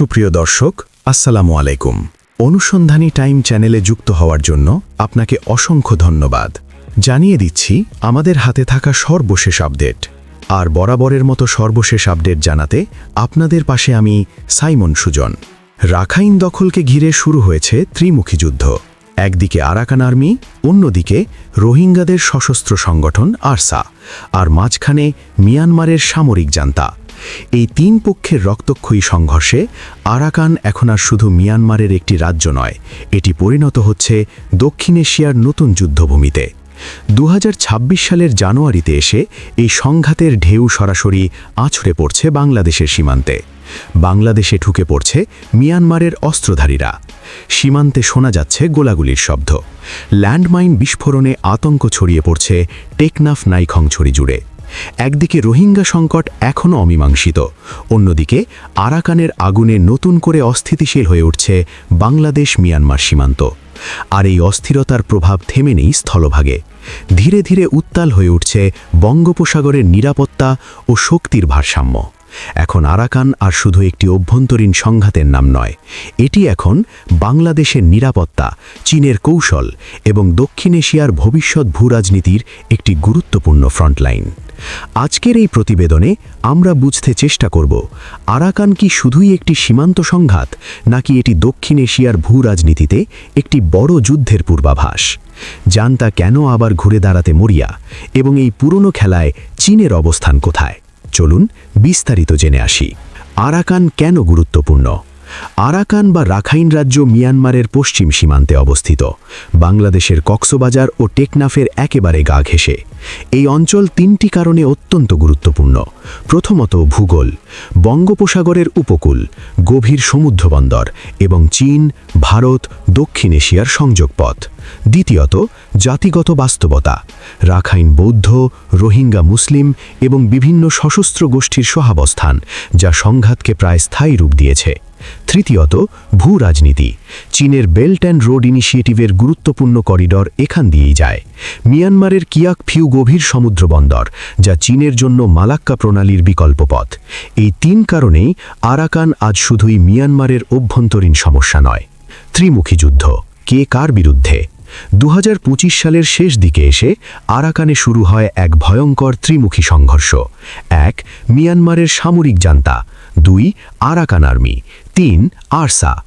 সুপ্রিয় দর্শক, আসসালামু আলাইকুম। অনুসন্ধানী টাইম চ্যানেলে যুক্ত হওয়ার জন্য আপনাকে অসংখ্য ধন্যবাদ। জানিয়ে দিচ্ছি, আমাদের হাতে থাকা সর্বশেষ আপডেট। আর বরাবরের মতো সর্বশেষ আপডেট জানাতে আপনাদের পাশে আমি সাইমন সুজন। রাখাইন দখলকে ঘিরে শুরু হয়েছে ত্রিমুখী যুদ্ধ। একদিকে আরাকান আর্মি, অন্যদিকে রোহিঙ্গাদের সশস্ত্র সংগঠন আরসা। আর মাঝখানে মিয়ানমারের সামরিক জান্তা। এই তিন পক্ষের রক্তক্ষয়ী সংঘর্ষে আরাকান এখন আর শুধু মিয়ানমারের একটি রাজ্য নয়, এটি পরিণত হচ্ছে দক্ষিণ এশিয়ার নতুন যুদ্ধভূমিতে। দু হাজার ছাব্বিশ সালের জানুয়ারিতে এসে এই সংঘাতের ঢেউ সরাসরি আছড়ে পড়ছে বাংলাদেশের সীমান্তে। বাংলাদেশে ঢুকে পড়ছে মিয়ানমারের অস্ত্রধারীরা। সীমান্তে শোনা যাচ্ছে গোলাগুলির শব্দ। ল্যান্ডমাইন বিস্ফোরণে আতঙ্ক ছড়িয়ে পড়ছে টেকনাফ নাইখংছড়ি জুড়ে একদিকে রোহিঙ্গা সংকট এখনও অমীমাংসিত, অন্যদিকে আরাকানের আগুনে নতুন করে অস্থিতিশীল হয়ে উঠছে বাংলাদেশ মিয়ানমার সীমান্ত। আর এই অস্থিরতার প্রভাব থেমে নেই স্থলভাগে। ধীরে ধীরে উত্তাল হয়ে উঠছে বঙ্গোপসাগরের নিরাপত্তা ও শক্তির ভারসাম্য। এখন আরাকান আর শুধু একটি অভ্যন্তরীণ সংঘাতের নাম নয়, এটি এখন বাংলাদেশের নিরাপত্তা, চীনের কৌশল এবং দক্ষিণ এশিয়ার ভবিষ্যৎ ভূরাজনীতির একটি গুরুত্বপূর্ণ ফ্রন্টলাইন। আজকের এই প্রতিবেদনে আমরা বুঝতে চেষ্টা করব, আরাকান কি শুধুই একটি সীমান্ত সংঘাত, নাকি এটি দক্ষিণ এশিয়ার ভূরাজনীতিতে একটি বড় যুদ্ধের পূর্বাভাস? জানতা কেন আবার ঘুরে দাঁড়াতে মরিয়া, এবং এই পুরনো খেলায় চীনের অবস্থান কোথায়? চলুন বিস্তারিত জেনে আসি। আরাকান কেন গুরুত্বপূর্ণ? আরাকান বা রাখাইন রাজ্য মিয়ানমারের পশ্চিম সীমান্তে অবস্থিত। বাংলাদেশের কক্সবাজার ও টেকনাফের একেবারে গা ঘেঁষে। এই অঞ্চল তিনটি কারণে অত্যন্ত গুরুত্বপূর্ণ। প্রথমত ভূগোল, বঙ্গোপসাগরের উপকূল, গভীর সমুদ্রবন্দর এবং চীন, ভারত, দক্ষিণ এশিয়ার সংযোগপথ। দ্বিতীয়ত, জাতিগত বাস্তবতা, রাখাইন বৌদ্ধ, রোহিঙ্গা মুসলিম এবং বিভিন্ন সশস্ত্র গোষ্ঠীর সহাবস্থান, যা সংঘাতকে প্রায় স্থায়ী রূপ দিয়েছে। তৃতীয়ত ভূ রাজনীতি চীনের বেল্ট অ্যান্ড রোড ইনিশিয়েটিভের গুরুত্বপূর্ণ করিডর এখান দিয়েই যায়। মিয়ানমারের কিয়াক ফিউ গভীর সমুদ্র বন্দর, যা চীনের জন্য মালাক্কা প্রণালীর বিকল্প পথ। এই তিন কারণেই আরাকান আজ শুধুই মিয়ানমারের অভ্যন্তরীণ সমস্যা নয়। ত্রিমুখী যুদ্ধ, কে কার বিরুদ্ধে? দু হাজার পঁচিশ সালের শেষ দিকে এসে আরাকানে শুরু হয় এক ভয়ঙ্কর ত্রিমুখী সংঘর্ষ। এক, মিয়ানমারের সামরিক জান্তা। দুই, আরাকান আর্মি। তিন, আরসা।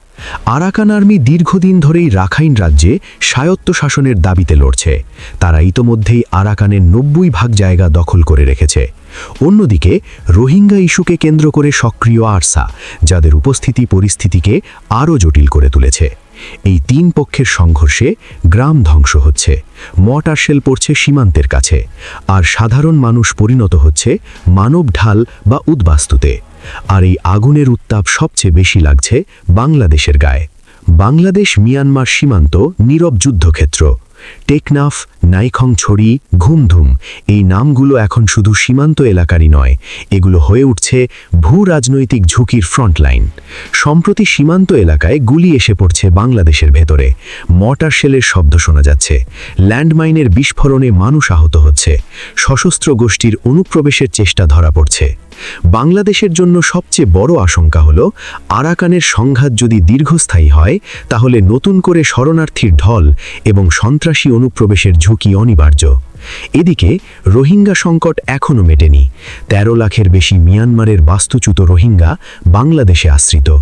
আরাকান আর্মি দীর্ঘদিন ধরেই রাখাইন রাজ্যে স্বায়ত্ত শাসনের দাবিতে লড়ছে। তারা ইতোমধ্যেই আরাকানের নব্বই ভাগ জায়গা দখল করে রেখেছে। অন্যদিকে, রোহিঙ্গা ইস্যুকে কেন্দ্র করে সক্রিয় আরসা, যাদের উপস্থিতি পরিস্থিতিকে আরও জটিল করে তুলেছে। এই তিন পক্ষের সংঘর্ষে গ্রাম ধ্বংস হচ্ছে। মটারশেল পড়ছে সীমান্তের কাছে। আর সাধারণ মানুষ পরিণত হচ্ছে মানব ঢাল বা উদ্বাস্তুতে। আর এই আগুনের উত্তাপ সবচেয়ে বেশি লাগছে বাংলাদেশের গায়ে। বাংলাদেশ মিয়ানমার সীমান্ত নীরব যুদ্ধক্ষেত্র। টেকনাফ নাইখং ছড়ি ঘুমধুম এই নামগুলো এখন শুধু সীমান্ত এলাকারই নয়, এগুলো হয়ে উঠছে ভূ রাজনৈতিক ঝুঁকির ফ্রন্টলাইন সম্প্রতি সীমান্ত এলাকায় গুলি এসে পড়ছে বাংলাদেশের ভেতরে। মটার শেলের শব্দ শোনা যাচ্ছে। ল্যান্ডমাইনের বিস্ফোরণে মানুষ আহত হচ্ছে। সশস্ত্র গোষ্ঠীর অনুপ্রবেশের চেষ্টা ধরা পড়ছে। বাংলাদেশের জন্য সবচেয়ে বড় আশঙ্কা হল, আরাকানের সংঘাত যদি দীর্ঘস্থায়ী হয়, তাহলে নতুন করে শরণার্থীর ঢল এবং সন্ত্রাসী অনুপ্রবেশের ঝুঁকি অনিবার্য। এদিকে, রোহিঙ্গা সংকট এখনও মেটেনি। ১৩ লাখের বেশি মিয়ানমারের বাস্তুচ্যুত রোহিঙ্গা বাংলাদেশে আশ্রিত।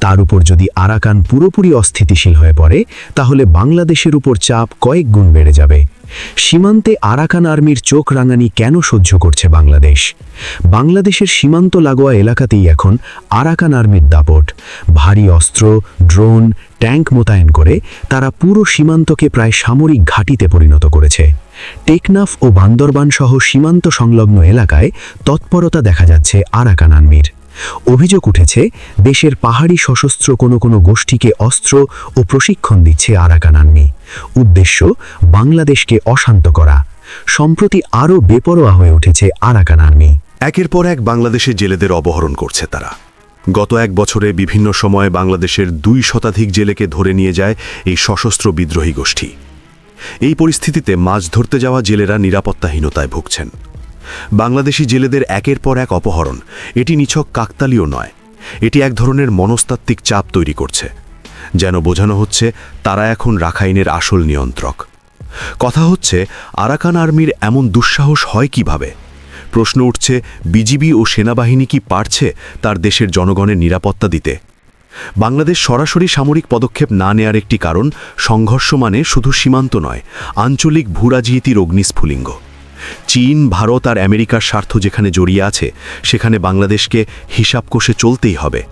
তার উপর যদি আরাকান পুরোপুরি অস্থিতিশীল হয়ে পড়ে, তাহলে বাংলাদেশের উপর চাপ কয়েক গুণ বেড়ে যাবে। সীমান্তে আরাকান আর্মির চোখ রাঙানি কেন সহ্য করছে বাংলাদেশ? বাংলাদেশের সীমান্ত লাগোয়া এলাকাতেই এখন আরাকান আর্মির দাপট। ভারী অস্ত্র, ড্রোন, ট্যাঙ্ক মোতায়েন করে তারা পুরো সীমান্তকে প্রায় সামরিক ঘাঁটিতে পরিণত করেছে। টেকনাফ ও বান্দরবান সহ সীমান্ত সংলগ্ন এলাকায় তৎপরতা দেখা যাচ্ছে আরাকান আর্মির। অভিযোগ উঠেছে, দেশের পাহাড়ি সশস্ত্র কোনো কোনো গোষ্ঠীকে অস্ত্র ও প্রশিক্ষণ দিচ্ছে আরাকান আর্মি উদ্দেশ্য, বাংলাদেশকে অশান্ত করা। সম্প্রতি আরও বেপরোয়া হয়ে উঠেছে আরাকান আর্মি একের পর এক বাংলাদেশের জেলেদের অপহরণ করছে তারা। গত এক বছরে বিভিন্ন সময়ে বাংলাদেশের দুই শতাধিক জেলেকে ধরে নিয়ে যায় এই সশস্ত্র বিদ্রোহী গোষ্ঠী। এই পরিস্থিতিতে মাছ ধরতে যাওয়া জেলেরা নিরাপত্তাহীনতায় ভুগছেন। বাংলাদেশি জেলেদের একের পর এক অপহরণ। এটি নিছক কাকতালীয় নয়। এটি এক ধরনের মনস্তাত্ত্বিক চাপ তৈরি করছে। যেন বোঝানো হচ্ছে, তারা এখন রাখাইনের আসল নিয়ন্ত্রক। কথা হচ্ছে, আরাকান আর্মির এমন দুঃসাহস হয় কীভাবে? প্রশ্ন উঠছে, বিজিবি ও সেনাবাহিনী কি পারছে তার দেশের জনগণের নিরাপত্তা দিতে? বাংলাদেশ সরাসরি সামরিক পদক্ষেপ না নেয়ার একটি কারণ, সংঘর্ষ মানে শুধু সীমান্ত নয়, আঞ্চলিক ভূরাজনীতির অগ্নিস্ফুলিঙ্গ। চীন, ভারত আর আমেরিকার স্বার্থ যেখানে জড়িয়ে আছে, সেখানে বাংলাদেশকে হিসাব কষে চলতেই হবে।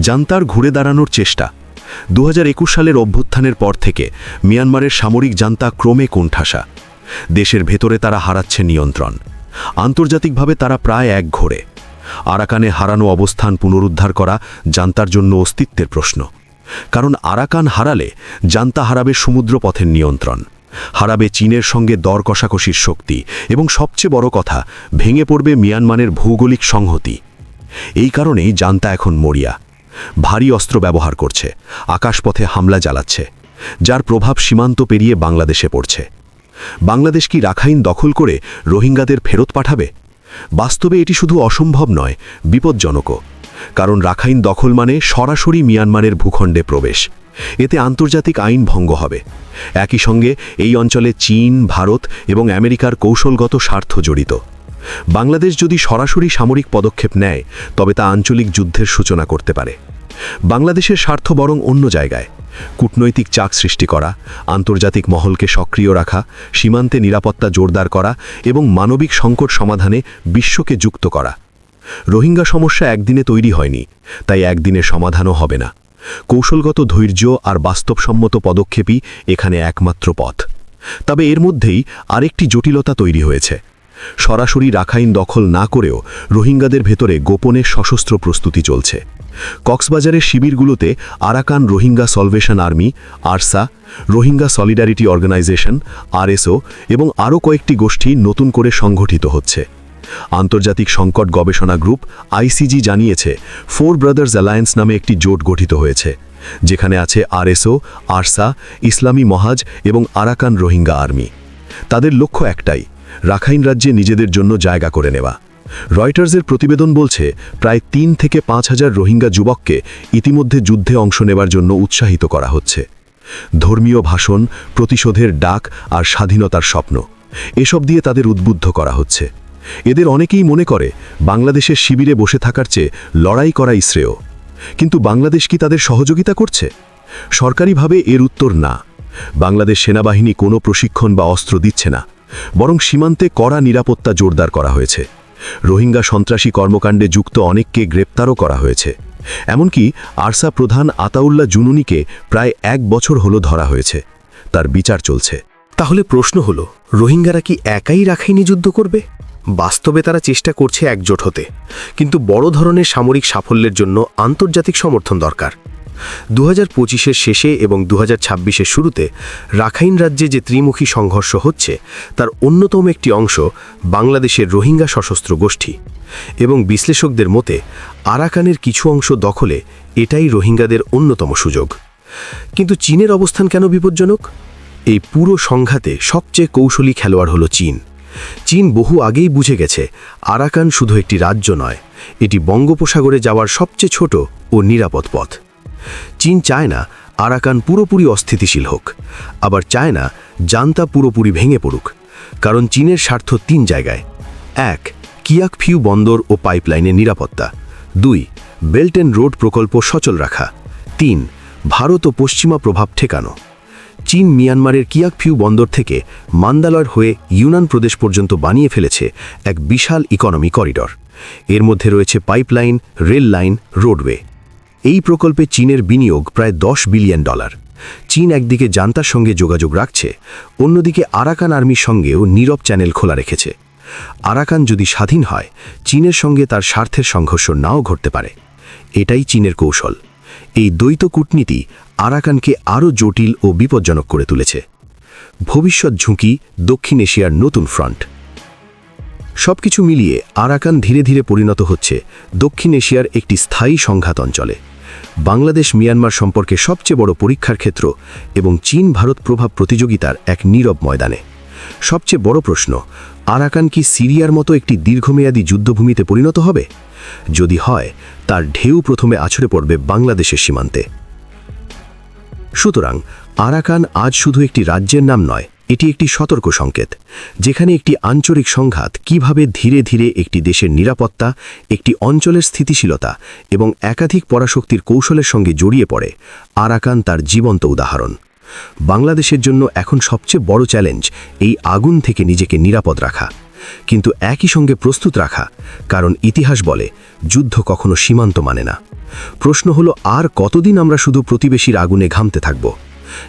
জান্তার ঘুরে দাঁড়ানোর চেষ্টা। দু হাজার একুশ সালের অভ্যুত্থানের পর থেকে মিয়ানমারের সামরিক জান্তা ক্রমে কোণঠাসা। দেশের ভেতরে তারা হারাচ্ছে নিয়ন্ত্রণ। আন্তর্জাতিকভাবে তারা প্রায় এক ঘোরে। আরাকানে হারানো অবস্থান পুনরুদ্ধার করা জান্তার জন্য অস্তিত্বের প্রশ্ন। কারণ আরাকান হারালে জান্তা হারাবে সমুদ্রপথের নিয়ন্ত্রণ। হারাবে চীনের সঙ্গে দর কষাকষির শক্তি এবং সবচেয়ে বড় কথা, ভেঙে পড়বে মিয়ানমারের ভৌগোলিক সংহতি। এই কারণেই জান্তা এখন মরিয়া। ভারী অস্ত্র ব্যবহার করছে, আকাশপথে হামলা চালাচ্ছে, যার প্রভাব সীমান্ত পেরিয়ে বাংলাদেশে পড়ছে। বাংলাদেশ কি রাখাইন দখল করে রোহিঙ্গাদের ফেরত পাঠাবে? বাস্তবে এটি শুধু অসম্ভব নয়, বিপজ্জনকও। কারণ রাখাইন দখল মানে সরাসরি মিয়ানমারের ভূখণ্ডে প্রবেশ। এতে আন্তর্জাতিক আইন ভঙ্গ হবে। একই সঙ্গে এই অঞ্চলে চীন, ভারত এবং আমেরিকার কৌশলগত স্বার্থ জড়িত। বাংলাদেশ যদি সরাসরি সামরিক পদক্ষেপ নেয়, তবে তা আঞ্চলিক যুদ্ধের সূচনা করতে পারে। বাংলাদেশের স্বার্থ বরং অন্য জায়গায়। কূটনৈতিক চাক সৃষ্টি করা, আন্তর্জাতিক মহলকে সক্রিয় রাখা, সীমান্তে নিরাপত্তা জোরদার করা এবং মানবিক সংকট সমাধানে বিশ্বকে যুক্ত করা। রোহিঙ্গা সমস্যা একদিনে তৈরি হয়নি, তাই একদিনে সমাধানও হবে না। কৌশলগত ধৈর্য আর বাস্তবসম্মত পদক্ষেপই এখানে একমাত্র পথ। তবে এর মধ্যেই আরেকটি জটিলতা তৈরি হয়েছে। সরাসরি রাখাইন দখল না করেও রোহিঙ্গাদের ভেতরে গোপনে সশস্ত্র প্রস্তুতি চলছে। কক্সবাজারের শিবিরগুলোতে Arakan Rohingya salvation army, ARSA, Rohingya solidarity organisation, RSO এবং আরও কয়েকটি গোষ্ঠী নতুন করে সংগঠিত হচ্ছে। আন্তর্জাতিক সংকট গবেষণা গ্রুপ আইসিজি জানিয়েছে, ফোর ব্রাদার্স অ্যালায়েন্স নামে একটি জোট গঠিত হয়েছে, যেখানে আছে আরএসও, আরসা, ইসলামী মহাজ এবং আরাকান রোহিঙ্গা আর্মি। তাদের লক্ষ্য একটাই, রাখাইন রাজ্যে নিজেদের জন্য জায়গা করে নেওয়া। রয়টার্সের প্রতিবেদন বলছে, প্রায় তিন থেকে পাঁচ হাজার রোহিঙ্গা যুবককে ইতিমধ্যে যুদ্ধে অংশ নেবার জন্য উৎসাহিত করা হচ্ছে। ধর্মীয় ভাষণ, প্রতিশোধের ডাক আর স্বাধীনতার স্বপ্ন, এসব দিয়ে তাদের উদ্বুদ্ধ করা হচ্ছে। এদের অনেকেই মনে করে বাংলাদেশের শিবিরে বসে থাকার চেয়ে লড়াই করাই শ্রেয়। কিন্তু বাংলাদেশ কি তাদের সহযোগিতা করছে? সরকারিভাবে এর উত্তর না। বাংলাদেশ সেনাবাহিনী কোনো প্রশিক্ষণ বা অস্ত্র দিচ্ছে না। বরং সীমান্তে কড়া নিরাপত্তা জোরদার করা হয়েছে। রোহিঙ্গা সন্ত্রাসী কর্মকাণ্ডে যুক্ত অনেককে গ্রেপ্তারও করা হয়েছে। এমনকি আরসা প্রধান আতাউল্লাহ জুনুনিকে প্রায় এক বছর হলো ধরা হয়েছে। তার বিচার চলছে। তাহলে প্রশ্ন হলো, রোহিঙ্গারা কি একাই রাখাইনি যুদ্ধ করবে? বাস্তবে তারা চেষ্টা করছে একজোট হতে। কিন্তু বড় ধরনের সামরিক সাফল্যের জন্য আন্তর্জাতিক সমর্থন দরকার। দু হাজার শেষে এবং দু হাজার শুরুতে রাখাইন রাজ্যে যে ত্রিমুখী সংঘর্ষ হচ্ছে, তার অন্যতম একটি অংশ বাংলাদেশের রোহিঙ্গা সশস্ত্র গোষ্ঠী। এবং বিশ্লেষকদের মতে, আরাকানের কিছু অংশ দখলে এটাই রোহিঙ্গাদের অন্যতম সুযোগ। কিন্তু চীনের অবস্থান কেন বিপজ্জনক? এই পুরো সংঘাতে সবচেয়ে কৌশলী খেলোয়াড় হলো চীন। চীন বহু আগেই বুঝে গেছে, আরাকান শুধু একটি রাজ্য নয়, এটি বঙ্গোপসাগরে যাওয়ার সবচেয়ে ছোট ও নিরাপদ পথ। চীন চায় না আরাকান পুরোপুরি অস্থিতিশীল হোক, আবার চায় না জান্তা পুরোপুরি ভেঙে পড়ুক, কারণ চীনের স্বার্থ তিন জায়গায়। এক, কিয়াকফিউ বন্দর ও পাইপলাইনের নিরাপত্তা। দুই, বেল্ট অ্যান্ড রোড প্রকল্প সচল রাখা। তিন, ভারত ও পশ্চিমা প্রভাব ঠেকানো। চীন মিয়ানমারের কিয়াকফিউ বন্দর থেকে মান্দালয় হয়ে ইউনান প্রদেশ পর্যন্ত বানিয়ে ফেলেছে এক বিশাল ইকোনমি করিডর। এর মধ্যে রয়েছে পাইপলাইন, রেল লাইন, রোডওয়ে। এই প্রকল্পে চীনের বিনিয়োগ প্রায় দশ বিলিয়ন ডলার। চীন একদিকে জান্তার সঙ্গে যোগাযোগ রাখছে, অন্যদিকে আরাকান আর্মির সঙ্গেও নীরব চ্যানেল খোলা রেখেছে। আরাকান যদি স্বাধীন হয়, চীনের সঙ্গে তার স্বার্থের সংঘর্ষ নাও ঘটতে পারে। এটাই চীনের কৌশল। এই দ্বৈত কূটনীতি আরাকানকে আরও জটিল ও বিপজ্জনক করে তুলেছে। ভবিষ্যৎ ঝুঁকি দক্ষিণ এশিয়ার নতুন ফ্রন্ট। সবকিছু মিলিয়ে আরাকান ধীরে ধীরে পরিণত হচ্ছে দক্ষিণ এশিয়ার একটি স্থায়ী সংঘাত অঞ্চলে। বাংলাদেশ মিয়ানমার সম্পর্কে সবচেয়ে বড় পরীক্ষার ক্ষেত্র এবং চীন ভারত প্রভাব প্রতিযোগিতার এক নীরব ময়দানে। সবচেয়ে বড় প্রশ্ন, আরাকান কি সিরিয়ার মতো একটি দীর্ঘমেয়াদী যুদ্ধভূমিতে পরিণত হবে? যদি হয়, তার ঢেউ প্রথমে আছড়ে পড়বে বাংলাদেশের সীমান্তে। সুতরাং আরাকান আজ শুধু একটি রাজ্যের নাম নয়, এটি একটি সতর্ক সংকেত, যেখানে একটি আঞ্চলিক সংঘাত কীভাবে ধীরে ধীরে একটি দেশের নিরাপত্তা, একটি অঞ্চলের স্থিতিশীলতা এবং একাধিক পরাশক্তির কৌশলের সঙ্গে জড়িয়ে পড়ে, আরাকান তার জীবন্ত উদাহরণ। বাংলাদেশের জন্য এখন সবচেয়ে বড় চ্যালেঞ্জ এই আগুন থেকে নিজেকে নিরাপদ রাখা। কিন্তু একই সঙ্গে প্রস্তুত রাখা, কারণ ইতিহাস বলে, যুদ্ধ কখনো সীমান্ত মানে না। প্রশ্ন হলো, আর কতদিন আমরা শুধু প্রতিবেশীর আগুনে ঘামতে থাকব?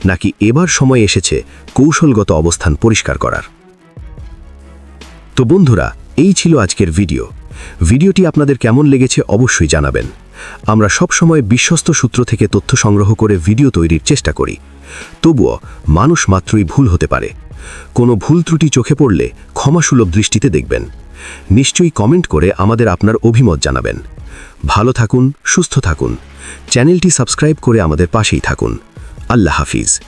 নাকি এবার সময় এসেছে কৌশলগত অবস্থান পরিষ্কার করার? তো বন্ধুরা, এই ছিল আজকের ভিডিও। ভিডিওটি আপনাদের কেমন লেগেছে অবশ্যই জানাবেন। আমরা সব সময় বিশ্বস্ত সূত্র থেকে তথ্য সংগ্রহ করে ভিডিও তৈরির চেষ্টা করি। তবুও, মানুষ মাত্রই ভুল হতে পারে। কোনো ভুল ত্রুটি চোখে পড়লে ক্ষমাসুলভ দৃষ্টিতে দেখবেন। নিশ্চয়ই কমেন্ট করে আমাদের আপনার অভিমত জানাবেন। ভালো থাকুন, সুস্থ থাকুন। চ্যানেলটি সাবস্ক্রাইব করে আমাদের পাশেই থাকুন। আল্লাহ হাফিজ।